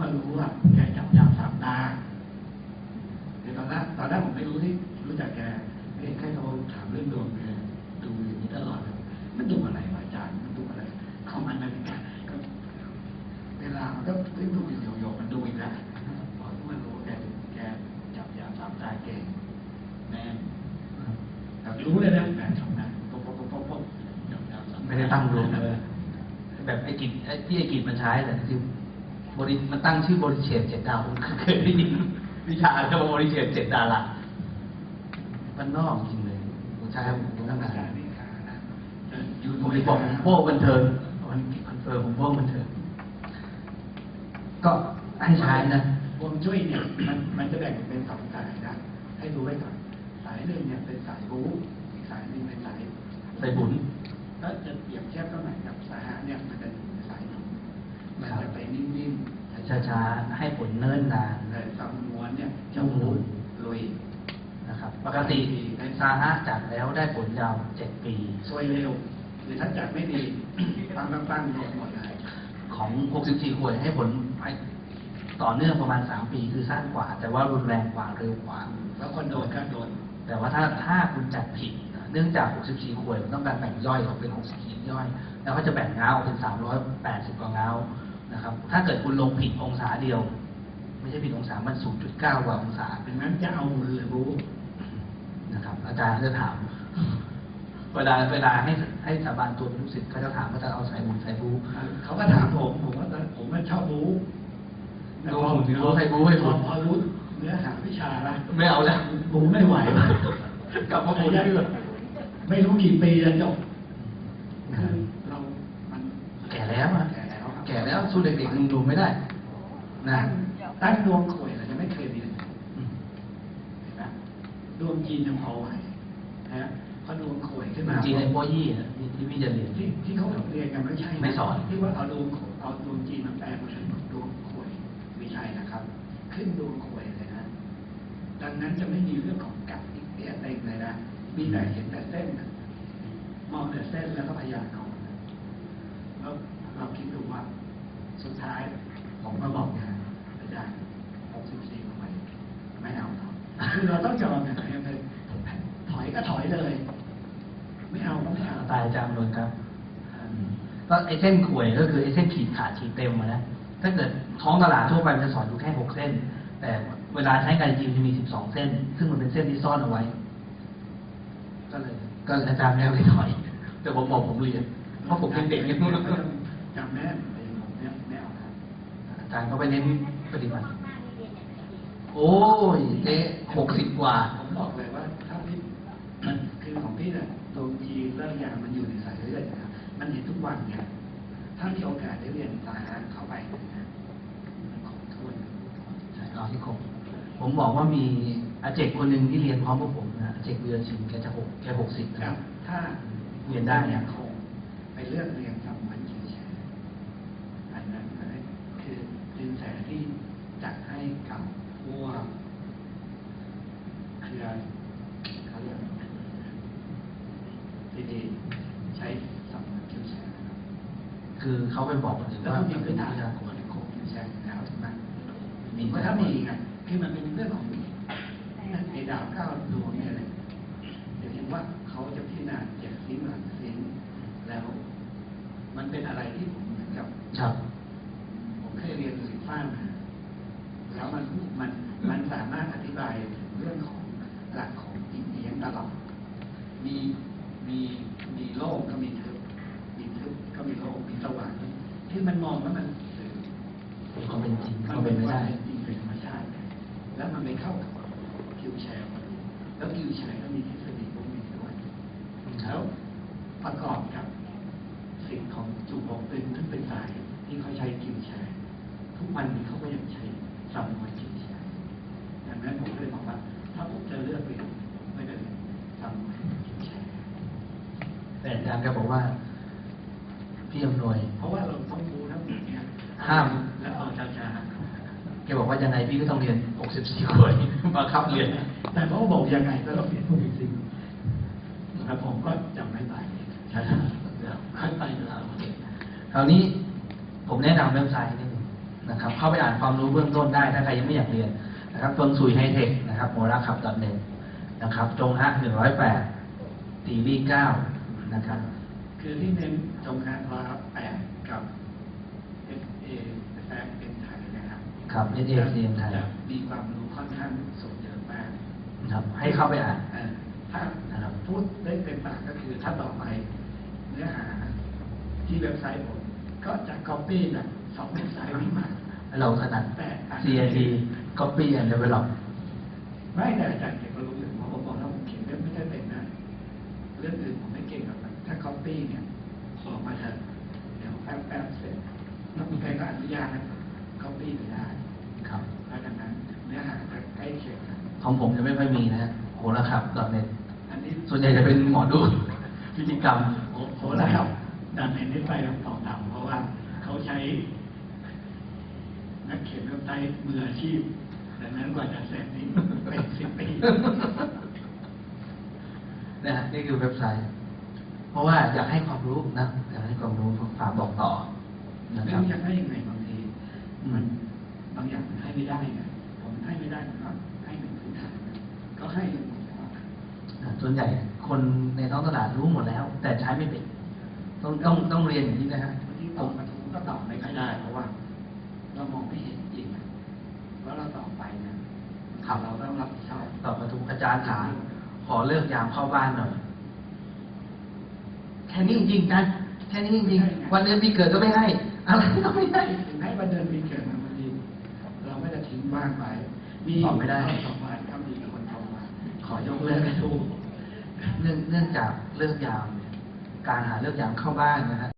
มารู้ว่าแกจับยามสามตาคือตอนแรกตอนแรกผมไม่รู้ที่รู้จักแกเอ้ยแค่เขาถามเรื่องดวงแกดูอย่างนี้ตลอดเลยมันดูอะไรวะอาจารย์มันดูอะไร เข้ามาในแกก็เวลามันก็เฮ้ยดูอยู่โยๆมันดูอีกแล้วพอที่มันรู้แกแกจับยามสามตาเก่งแม่นแต่รู้เลยนะแต่ทำงานปุ๊บปุ๊บปุ๊บปุ๊บปุ๊บไม่ได้ตั้งรวมเลยแบบไอ้กิจไอ้ที่ไอ้กิจมันใช้แต่จริงๆ บริมันตั้งชื่อบริเชฟเจ็ดดาวผมเคยได้ยินวิชาเรียกว่าบริเชฟเจ็ดดารามันนอกจริงเลยผมใช้ผมตั้งนานอยู่ผมเลยบอกผมโป้บันเทิงมันคอนเฟิร์มผมโป้บันเทิงก็ให้ใช้นะวงจุ้ยเนี่ยมันมันจะแบ่งเป็นสองสายนะให้ดูไว้ก่อนสายหนึ่งเนี่ยเป็นสายบู๊อีกสายหนึ่งเป็นสายใส่บุญถ้าจะเปรียบเทียบก็เหมือนกับสายหาเนี่ยมันเป็นสายหนุ่มมันจะไป นิ่มๆช้าๆให้ผลเนิ่นนานแต่สำนวนเนี่ยจะหมุนลุยนะครับ ปกติซาฮะจัดแล้วได้ผลยาวเจ็ดปีซวยเร็วหรือถ้าจัดไม่ดีปังปังปังหมดหมดเลยของ64ขวดให้ผลให้ต่อเนื่องประมาณ 3 ปีคือสั้นกว่า แต่ว่ารุนแรงกว่าเร็วกว่า แล้วคนโดนก็โดน แต่ว่าถ้าถ้าคุณจัดผิดนะเนื่องจาก 64 ขวดมันต้องการแบ่งย่อยออกเป็น60ชิ้นย่อย แล้วก็จะแบ่งเงาออกเป็น 380 กว่าเงา นะครับ ถ้าเกิดคุณลงผิดองศาเดียว ไม่ใช่ผิดองศา มัน 0.9 กว่าองศาดังนั้นจะเอามือหรือบู๊นะครับ อาจารย์จะถาม เวลาเวลาให้ให้สาบานตัวเป็นลูกศิษย์เขาจะถามว่าจะเอาสายบุญสายบูเขาก็ถามผม ผมว่าผมว่าชอบบู๊ดูผมถึงรู้ใครบู๊ให้ผมพอรู้เนื้อหาวิชาละไม่เอาแล้วบู๊ไม่ไหวกลับมาบู๊เรื่องไม่รู้กี่ปีแล้วจบคือเรา มัน แก่แล้วอะ แก่แล้วครับแก่แล้วสู้เด็กๆหนุ่มๆไม่ได้ นะตั้งดวงข่วยเราจะไม่เคยเรียนอืมเห็นไหมดวงจีนยังพอไหวนะพอดวงข่วยขึ้นมาจริงๆในโปยี่นะที่ที่พี่จะเรียนที่ที่เขาเรียนกันไม่ใช่ะไม่สอนที่ว่าเอาดวงเอาดวงจีนมาแปลมาเป็นดวงข่วยไม่ใช่นะครับ ขึ้นดวงข่วยเลยนะดังนั้นจะไม่มีเรื่องของกัดติดเตี้ยเต็งเลยนะมีแต่เห็นแต่เส้นน่ะมองแต่เส้นแล้วก็พยากรณ์นะแล้วเราคิดดูว่า สุดท้ายผมก็บอกนะอาจารย์64ทำไมไม่เอาครับคือเราต้องยอมนะถอยก็ถอยเลย ไม่เอาก็ไม่เอาตายอาจารย์นนท์ครับก็ไอ้เส้นขวยก็คือไอ้เส้นขีดขาดขีดเต็มอะนะถ้าเกิดท้องตลาดทั่วไปมันจะสอนอยู่แค่หกเส้น แต่เวลาใช้การจริงจะมีสิบสองเส้น ซึ่งมันเป็นเส้นที่ซ่อนเอาไว้ ก็เลย ก็อาจารย์ไม่เอาไปถอย แต่ผมบอกผมเรียนเพราะผมเป็นเด็กยังจำแม่นไปผมเนี่ยไม่เอาครับ อาจารย์ก็ไปเน้นปฏิบัติ โอ้ยเจ๊หกสิบกว่า ผมบอกเลยว่าถ้าพี่มันคือของพี่เนี่ยดวงจีนเรื่องยางมันอยู่ในสายเลือดนะครับมันเห็นทุกวันเนี่ยถ้ามีโอกาสได้เรียนสายอาร์ตเข้าไปนะมันของทวนใช่เอาที่ครบผมบอกว่ามีอาเจกคนหนึ่งที่เรียนพร้อมกับผมนะอาเจกเรือชินแกจะหกแกหกสิบคนะรับถ้าเรียนได้เนี่ยคงไปเลือกเรียนสำมันเฉยๆอันนั้นก็คือสินแสที่จัดให้กับพวกเครือเขาเรียกอะไรดีๆใช้สำมันเฉยๆนะครับ คือเขาไปบอกถึงแล้วว่าก็มีมันพื้เป็นนฐานวิชาของในโครงใช่แล้วใช่ไหมมีมีก็ถ้ามีไงคือมันเป็นเรื่องของในดาวเก้าดวงเนี่ยเลยเดี๋ยวเห็นว่าเขาจะพิจารณาเจ็ดสิ้นหลังสิ้นแล้ว มันเป็นอะไรที่ผมเหมือนกับครับผมเคยเรียนสิฟ้ามาแล้วมันมันมันสามารถอธิบายเรื่องของหลักของอินเดียนตลอดมีมีมีโลกก็มีทึบมีทึบก็มีโลกมีสว่าง ที่มันมองแล้วมันสื่อเขาเป็นจริงมันเขาเป็เป็นนไม่ว่าได้จริงเป็นธรรมชาติ แล้วมันไปเข้ากับคิวแชร์พอดีแล้วคิวแชร์ก็มีทฤษฎีพวกนี้ด้วยแล้วประกอบกับสิ่งของจูบองเป็นซึ่งเป็นสายที่เขาใช้คิวแชร์ทุกวันนี้เขาก็ยังใช้สำนวนคิวแชร์ดังนั้นผมก็เลยบอกว่า ถ้าผมจะเลือกเรียนผมไม่ได้เรียนสำนวนคิวแชร์แต่อาจารย์ก็บอกว่า พี่อำนวย เพราะว่าเราต้องรู้ทั้งหมดเนี่ยห้ามแล้วเอาช้าแกบอกว่ายังไงพี่ก็ต้องเรียน 64คนบังคับเรียนๆแต่เขาบอกยังไงก็ต้องเรียนพวกนี้สิแล้วผมก็จำไม่ไปช้าๆค่อยไปนะครับคราวนี้ผมแนะนำเว็บไซต์นิดนึงนะครับ เข้าไปอ่านความรู้เบื้องต้นได้ถ้าใครยังไม่อยากเรียนนะครับจนสุยไฮเทคนะครับโมราขับ .net นะครับ จงฮะ108ตีวี9นะครับ คือที่เน้นตรงงานร้อยแปดกับเอเอแฟเป็นไทยนะครับครับ SACM ไทยจะมีความรู้ค่อนข้างสูงเยอะมากนะครับ ให้เข้าไปอ่านเอ่อถ้านะครับพูดได้เต็มปากก็คือถ้าต่อไปเนื้อหาที่เว็บไซต์ผม ก็จะ copy แบบสองเว็บไซต์นี้มาเราถนัดแต่อ่าน CIP Copy and Develop ไม่แต่อาจารย์ ถ้า copy เนี่ยออกมาเถอะเดี๋ยวแป๊บแป๊บๆเสร็จแล้วมีใครก็อนุญาตนะ copy ไปได้ครับเพราะฉะนั้นเนื้อหาจะใกล้เคียงกันของผมจะไม่ค่อยมีนะโหราขับ .net อันนี้ส่วนใหญ่จะเป็นหมอดูพิธีกรรมโอ้โหแล้วครับดันเห็นได้ไปแบบต่อต่ำเพราะว่าเขาใช้ นักเขียนเว็บไซต์มืออาชีพดังนั้นกว่าจะเสร็จนี่เป็นสิบปีนะฮะนี่คือเว็บไซต์ เพราะว่าอยากให้ความรู้นะอยากให้ความรู้ฝากบอกต่อนะไม่ครับ รู้จะให้ยังไงบางทีอืมมันบางอย่างมันให้ไม่ได้ไงผมให้ไม่ได้ผมก็ให้เป็นพื้นฐานก็ให้กันหมดแล้วอ่าส่วนใหญ่คนในท้องตลาดรู้หมดแล้ว แต่ใช้ไม่เป็นต้องต้องต้องเรียนอย่างนี้นะฮะบางทีตอบกระทู้ก็ตอบไม่ค่อยได้ เพราะว่า เรามองไม่เห็นจริงอะว่าเราตอบไปนะเราต้องรับผิดชอบ ตอบมาทุกอาจารย์ถามขอเลิกยามเข้าบ้านหน่อย แค่นี้จริงๆกันแค่นี้จริงๆวันเดือนปีเกิดก็ไม่ให้อะไรก็ไม่ให้ถึงให้วันเดือนปีเกิดมาบางทีเราไม่ได้ทิ้งบ้านไว้มีตอบไม่ได้สองวันก็มีคนโทรมาขอยกเลิกกระทู้เนื่องเนื่องจากเลิกยามเนี่ยการหาเลิกยามเข้าบ้านนะฮะ